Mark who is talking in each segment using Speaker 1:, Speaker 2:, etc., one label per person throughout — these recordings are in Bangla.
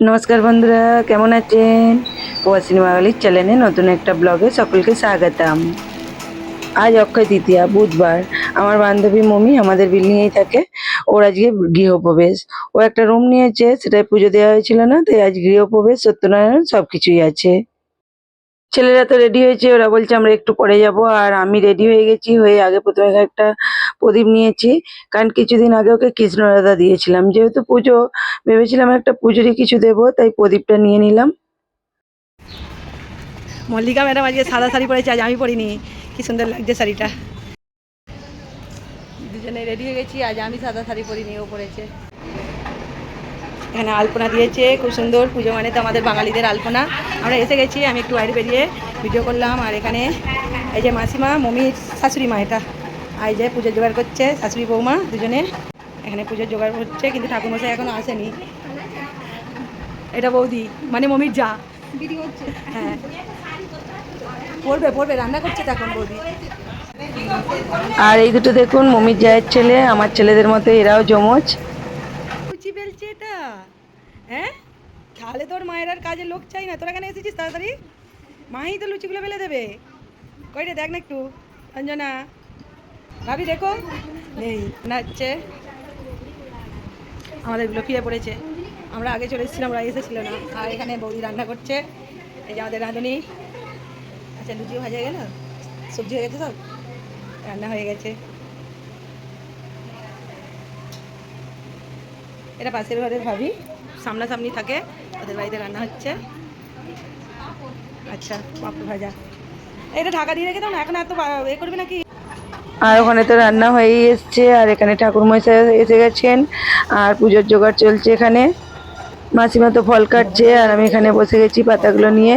Speaker 1: নমস্কার বন্ধুরা, কেমন আছেন? সিনেমা বাঙালির চ্যানেলে নতুন একটা ব্লগে সকলকে স্বাগতম। আজ অক্ষয় তৃতীয়া, বুধবার। আমার বান্ধবী মমি আমাদের বিল্ডিংয়েই থাকে। ওর আজকে গৃহপ্রবেশ। ও একটা রুম নিয়েছে সেটাই পুজো দেওয়া হয়েছিল না, তাই আজ গৃহপ্রবেশ, সত্যনারায়ণ সব কিছুই আছে। ছেলেরা তো রেডি হয়েছে ওরা বলছে আমরা একটু পরে যাব আর আমি রেডি হয়ে গেছি হয়ে আগে প্রথমে একটা প্রদীপ নিয়েছি কারণ কিছুদিন আগে ওকে কৃষ্ণরাধা দিয়েছিলাম। যেহেতু পুজো ভেবেছিলাম একটা পুজোরই কিছু দেবো তাই প্রদীপটা নিয়ে নিলাম।
Speaker 2: মল্লিকা ম্যাডাম আজকে সাদা শাড়ি পরেছে আজ আমি পরিনি। কি সুন্দর লাগছে শাড়িটা। দুজনে রেডি হয়ে গেছি আজ আমি সাদা শাড়ি পরিনি ও পরেছে। এখানে আলপনা দিয়েছে, খুব সুন্দর পুজো মানে তো আমাদের বাঙালিদের আলপনা। আমরা এসে গেছি, আমি একটু বাইরে বেরিয়ে ভিডিও করলাম, আর এখানে এই যে মাসিমা মমির শাশুড়ি মা এটা। আর এই যে পুজো জোগাড় করছে শাশুড়ি বৌমা দুজনে। এখানে পুজোর জোগাড় হচ্ছে, কিন্তু ঠাকুরমশাই এখনও আসেনি। এটা বৌদি মানে মমির যা। হ্যাঁ। পড়বে পড়বে, রান্না করছে তো এখন বৌদি।
Speaker 1: আর এই দুটো দেখুন, মমির জায়ের ছেলে, আমার ছেলেদের মতো এরাও জমজ
Speaker 2: লুচি বেলছে এটা হ্যাঁ তাহলে তোর মায়ের আর কাজে লোক চাই না। তোরা কেন এসেছিস তাড়াতাড়ি? মাই তো লুচিগুলো ফেলে দেবে। কই রে, দেখ না একটু। অঞ্জনা। ভাবি, দেখো। নেই না হচ্ছে আমাদের এগুলো ফিরে পড়েছে। আমরা আগে চলে এসেছিলাম, ওরা এসেছিল না। আর এখানে বৌদি রান্না করছে। এই যে আমাদের রাঁধুনি। আচ্ছা লুচিও ভাজা গেল? সবজি হয়ে গেছে সব? রান্না হয়ে গেছে। এটা পাশের ঘরের ভাবি। সামনাসামনি থাকে ওদের বাড়িতে রান্না হচ্ছে। আচ্ছা পাপড় ভাজা। এটা ঢাকা দিয়ে রেখে দাও না, এখন এত এ করবে নাকি?
Speaker 1: আর ওখানে তো রান্না হয়েই এসছে, আর এখানে ঠাকুর মশাই এসে গেছেন, আর পুজোর জোগাড় চলছে এখানে। মাসিমা তো ফল কাটছে, আর আমি এখানে বসে গেছি পাতাগুলো নিয়ে।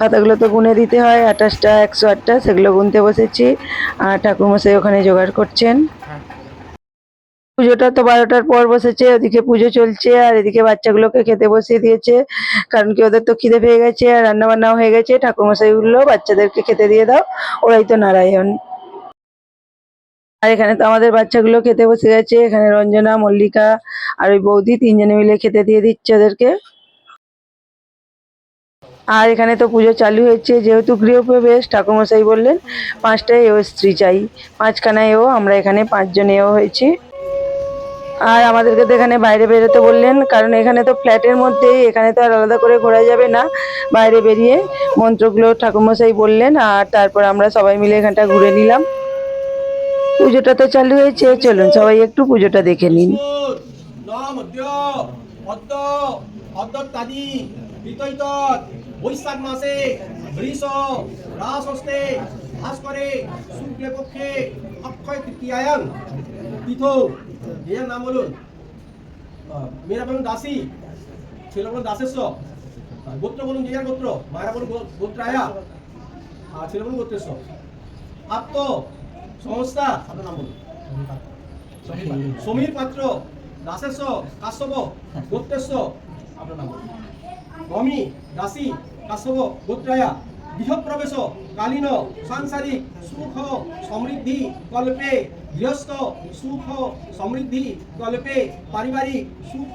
Speaker 1: পাতাগুলো তো গুনে দিতে হয় আঠাশটা একশো আটটা, সেগুলো গুনতে বসেছি, আর ঠাকুর মশাই ওখানে জোগাড় করছেন। পুজোটা তো বারোটার পর বসেছে, ওদিকে পুজো চলছে আর এদিকে বাচ্চাগুলোকে খেতে বসিয়ে দিয়েছে। কারণ কি ওদের তো খিদে পেয়ে গেছে আর রান্না বান্নাও হয়ে গেছে। ঠাকুর মশাই বলল, বাচ্চাদেরকে খেতে দিয়ে দাও, ওরাই তো নারায়ণ। আর এখানে তো আমাদের বাচ্চাগুলো খেতে বসে গেছে। এখানে রঞ্জনা, মল্লিকা আর ওই বৌদি তিনজনে মিলে খেতে দিয়ে দিচ্ছে ওদেরকে। আর এখানে তো পুজো চালু হয়েছে, যেহেতু গৃহপ্রবেশ, ঠাকুরমশাই বললেন, পাঁচটায় এও স্ত্রী চাই। পাঁচখানায় এও আমরা এখানে পাঁচজন এও হয়েছি। আর আমাদেরকে তো এখানে বাইরে বেরোতে বললেন, কারণ এখানে তো ফ্ল্যাটের মধ্যেই, এখানে তো আর আলাদা করে ঘোরা যাবে না, বাইরে বেরিয়ে মন্ত্রগুলো ঠাকুরমশাই বললেন আর তারপর আমরা সবাই মিলে এখানটা ঘুরে নিলাম। পুজোটা তো চালু হয়েছে, চলুন সবাই একটু পুজোটা দেখে নিন।
Speaker 3: অক্ষয় তৃতীয়ায়ন তিথো। এর নাম বলুন। মেয়েরা বলুন দাসী, ছেলে বলুন দাসেস্ব আর গোত্র বলুন যে গোত্র, মায়েরা বলুন গোত্রায়া, আর ছেলে বলুন গোত্রেস্ব আত্ম সংস্থা, আপনার নাম বলুন। সমীর পাত্র দাসেস্ব কাশ্যপ গোত্রেস্ব আপনার নাম বলুন। রমি দাসী, কাশ্যপ, গোত্রায়া, গৃহপ্রবেশ, কালীন, সাংসারিক, সুখ, সমৃদ্ধি, কল্পে गृहस्थ सुख समृद्धि कल्पे पारिवारिक सुख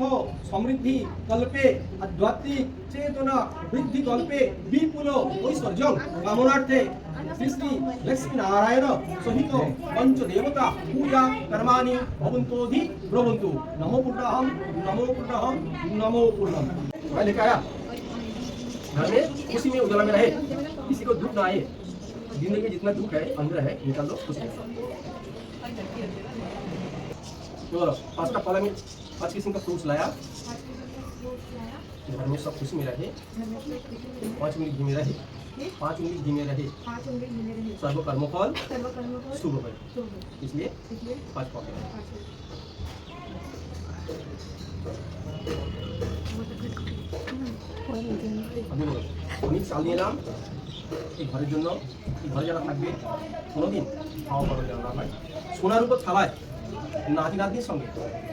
Speaker 3: समृद्धि कल्पे आध्यात्मिक चेतना वृद्धि कल्पे विपुल ऐश्वर्य कामनार्थे श्री श्री लक्ष्मी नारायण सहित पंच देवता पूजा कर्माणी भवंतो भवन्तोधि ब्रवन्तु नमो पूर्णहम नमो पूर्णहम नमो पुण्यम मैंने कहा घर में खुशी में उजाला में रहे किसी को दुख ना आए ज़िंदगी जितना दुख है अंदर है निकाल लो खुशी तो पाँच का फल में पाँच किस्म का फ्रूट्स लाया घर में सब खुशी में रहे पाँच मिनट घी में रहे पाँच मिनट घी में रहे सर्व कर्मफल शुभ है इसलिए पाँच फल আমি বলবো, আমি চাল নিয়ে এলাম এই ঘরের জন্য এই ঘরে যারা থাকবে কোনোদিন খাওয়া পড়া যেন না হয় সোনার উপর থালায় নাতি নাতির সঙ্গে।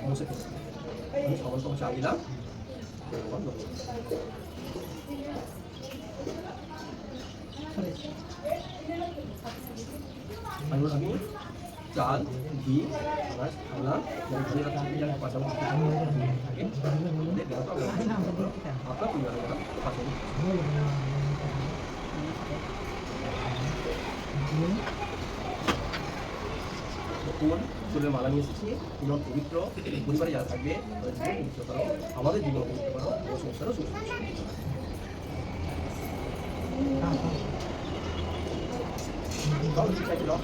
Speaker 3: বসে থেকে আমি সবার সঙ্গে চাল দিলাম। আমি চাল ঘি আনাজ তো। আপনার আপনার পরিবারের পাশাপাশি ফুল ফুলের মালা নিয়ে এসেছি। জীবন পবিত্র পরিবারে যারা থাকবে তাদের জীবন পবিত্র করো আমাদের জীবন পবিত্র করো ও সংসারও সুস্থ দাও,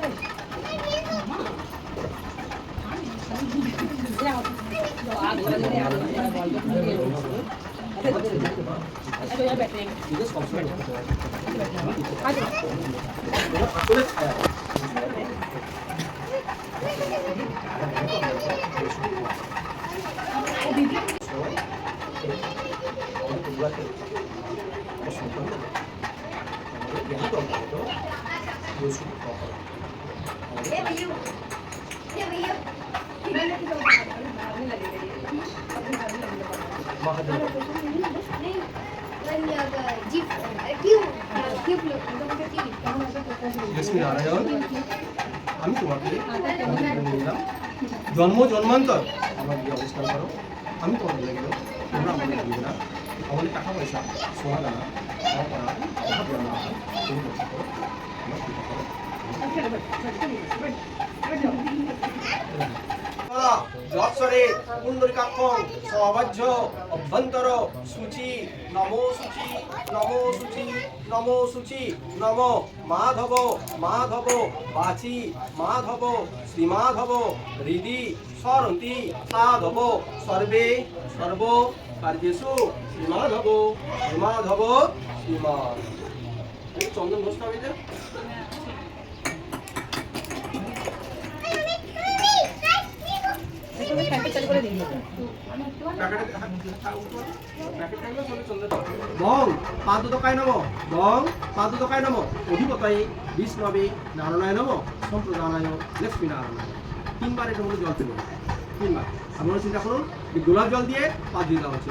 Speaker 3: ঠিক আছে, দাও। ফুল, ফুল, ফুল নিয়ে লক্ষ্মী নারায়ণ আমি তোমাকে আমাদের জন্ম জন্মান্তর আমার দিয়ে অবস্থান করো আমি তোমার দিলে গেল তোমরা আমাদের দিবে না আমাদের টাকা পয়সা সোনা দানা না তুমি করো আমার যৎসরে পুণ্ডরিকাক্ষং সবাহ্য অভ্যন্তর সূচি, নমো সূচি নমো সূচি নমো সূচি, নম মাধব মাধব, বাচি, মাধব, শ্রীমাধব, হৃদি সরন্তি সাধব, সর্বে, সর্ব, কার্যেষু, শ্রীমাধব শ্রীমাধব বং পাঁচ নম। বং পাদুদকায় নম। অধিপতায় বিষ্ণবে নারায়ণায় নম। সম্প্রদানায় লক্ষ্মী নারায়ণায় তিনবার এটা জল দেবো তিনবার। আপনারা চিন্তা করুন গোলাপ জল দিয়ে পাঁচ দিয়ে দেওয়া হচ্ছে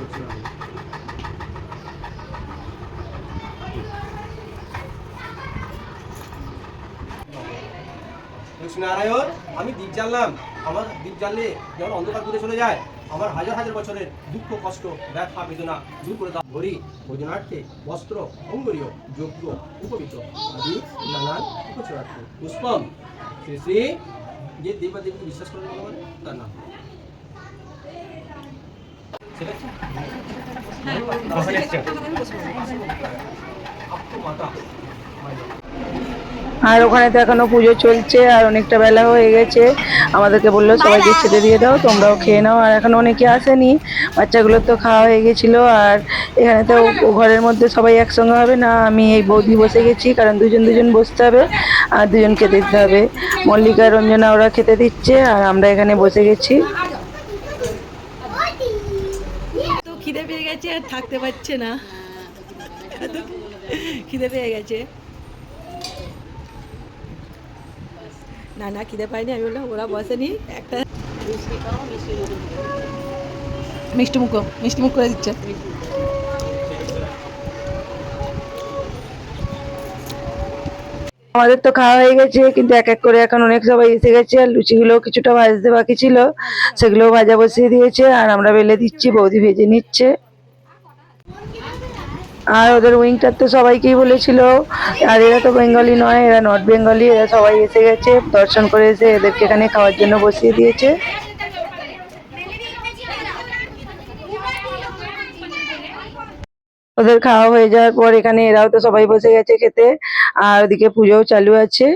Speaker 3: লক্ষ্মীনারায়ণ আমি দীপ জ্বাললাম। আমার দীপ জ্বাললে যেমন অন্ধকার দূরে চলে যায় আমার হাজার হাজার বছরের দুঃখ কষ্ট ব্যথা বেদনা দূর করে দাও। ভরি ভোজনার্থে বস্ত্র অঙ্গরীয় যোগ্য উপবিত। আদি নানান উপচরার্থ। পুষ্পম শ্রী শ্রী যে দেবা দেবীকে বিশ্বাস করেন ভগবান তার নাম। ঠিক মাতা
Speaker 1: আর ওখানে তো এখনও পুজো চলছে আর অনেকটা বেলা হয়ে গেছে। আমাদেরকে বলল, সবাইকে খেতে দিয়ে দাও, তোমরাও খেয়ে নাও। আর এখন অনেকে আসেনি বাচ্চাগুলোর তো খাওয়া হয়ে গেছিল। আর এখানে তো ঘরের মধ্যে সবাই একসঙ্গে হবে না, আমি এই বৌদি বসে গেছি, কারণ দুজন দুজন বসতে হবে, আর দুজন খেতে দিতে হবে। মল্লিকা, রঞ্জনা ওরা খেতে দিচ্ছে, আর আমরা এখানে বসে গেছি।
Speaker 2: তো খিদে পেয়ে গেছে আর থাকতে পারছে না। খিদে পেয়ে গেছে। না না, খিদে পাইনি আমি বললাম, ওরা বসেনি একটা মিষ্টি মুখ মিষ্টি মুখ করে দিচ্ছে।
Speaker 1: আমাদের তো খাওয়া হয়ে গেছে, কিন্তু এক এক করে এখন অনেক সবাই এসে গেছে, আর লুচিগুলো কিছুটা ভাজতে বাকি ছিল, সেগুলোও ভাজা বসিয়ে দিয়েছে, আর আমরা বেলে দিচ্ছি, বৌদি ভেজে নিচ্ছে। আর ওদের উইংটার তো সবাইকেই বলেছিল। আর এরা তো বেঙ্গলি নয়, এরা নর্থ বেঙ্গলি, এরা সবাই এসে গেছে, দর্শন করে এসে এদেরকে এখানে খাওয়ার জন্য বসিয়ে দিয়েছে। ওদের খাওয়া হয়ে যাওয়ার পর এখানে এরাও তো সবাই বসে গেছে খেতে, আর ওদিকে পুজোও চালু আছে।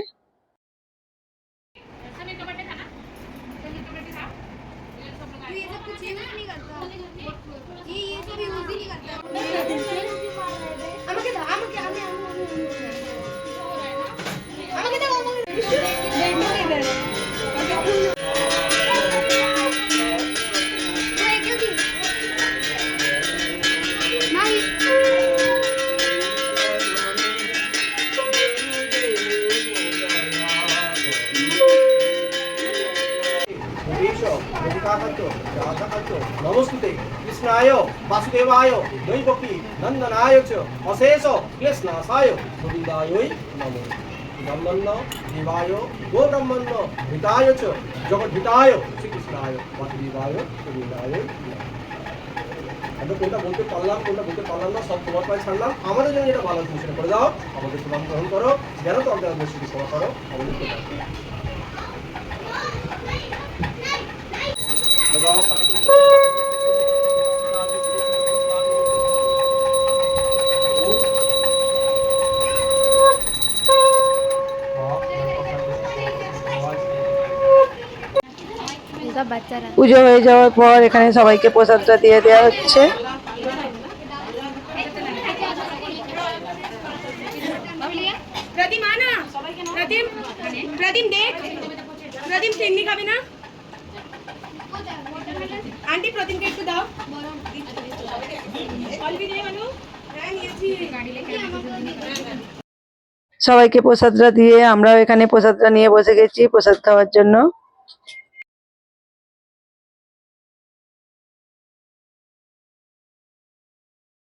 Speaker 4: ಶ್ರೀಕಾಂತೋ ರಾಧಕಂತೋ ನಮಸ್ತುತೆ ಕೃಷ್ಣಾಯ
Speaker 3: ವಾಸುದೇವಾಯ ದೈವಕಿ ನಂದನಾಯ ಚ ಅಶೇಷ ಕ್ಲೇಶನಾಶಾಯ ಗೋವಿಂದಾಯೋಯ್ ನಮೋ ব্রহ্মণ্য দেবায় গো ব্রহ্মণ্য হিতায় চ জগৎ হিতায় শ্রীকৃষ্ণায় বাসুদেবায় গোবিন্দায় আমরা কোনটা বলতে পারলাম কোনটা বলতে পারলাম না সব তোমার পায়ে ছাড়লাম আমাদের জন্য যেটা ভালো তুমি সেটা করে দাও আমাদের সুনাম গ্রহণ করো যেন তো আমাদের শ্রী সেবা করো আমাদের
Speaker 1: পুজো হয়ে যাওয়ার পর এখানে সবাইকে প্রসাদটা দিয়ে দেওয়া হচ্ছে
Speaker 2: প্রদীপ আনা প্রদীপ প্রদীপ দেখ প্রদীপ চিংড়ি খাবে না আন্টি প্রদীপকে একটু দাও অল্পি দে মানু হ্যাঁ নিয়েছি
Speaker 1: সবাইকে প্রসাদটা দিয়ে আমরাও এখানে প্রসাদটা নিয়ে বসে গেছি, প্রসাদ খাওয়ার জন্য।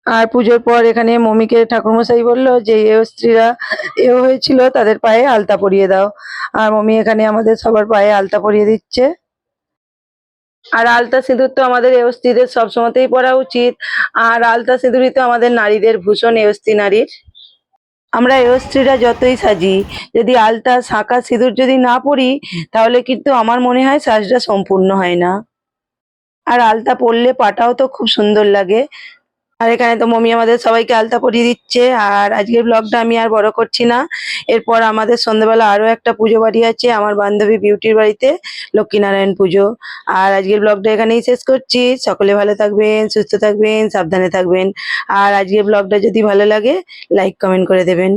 Speaker 1: আর পুজোর পর এখানে মমিকে ঠাকুরমশাই বলল যে, এও স্ত্রীরা, এও হয়েছিল, তাদের পায়ে আলতা পরিয়ে দাও। আর মমি এখানে আমাদের সবার পায়ে আলতা পরিয়ে দিচ্ছে। আর আলতা সিঁদুর তো আমাদের এস্তিদের সবসময়তেই পরা উচিত। আর আলতা সিঁদুরই তো আমাদের নারীদের ভূষণ এস্তি নারীর। আমরা এস্ত্রীরা যতই সাজি, যদি আলতা, শাঁখা সিঁদুর যদি না পরি, তাহলে কিন্তু আমার মনে হয় সাজটা সম্পূর্ণ হয় না। আর আলতা পরলে পাটাও তো খুব সুন্দর লাগে। আর এখানে তো মমি আমাদের সবাইকে আলতা পরিয়ে দিচ্ছে। আর আজকের ব্লগটা আমি আর বড় করছি না। এরপর আমাদের সন্ধ্যাবেলা আরও একটা পুজো বাড়ি আছে, আমার বান্ধবী বিউটির বাড়িতে, লক্ষ্মীনারায়ণ পুজো। আর আজকের ব্লগটা এখানেই শেষ করছি। সকলে ভালো থাকবেন, সুস্থ থাকবেন, সাবধানে থাকবেন। আর আজকের ব্লগটা যদি ভালো লাগে লাইক কমেন্ট করে দেবেন।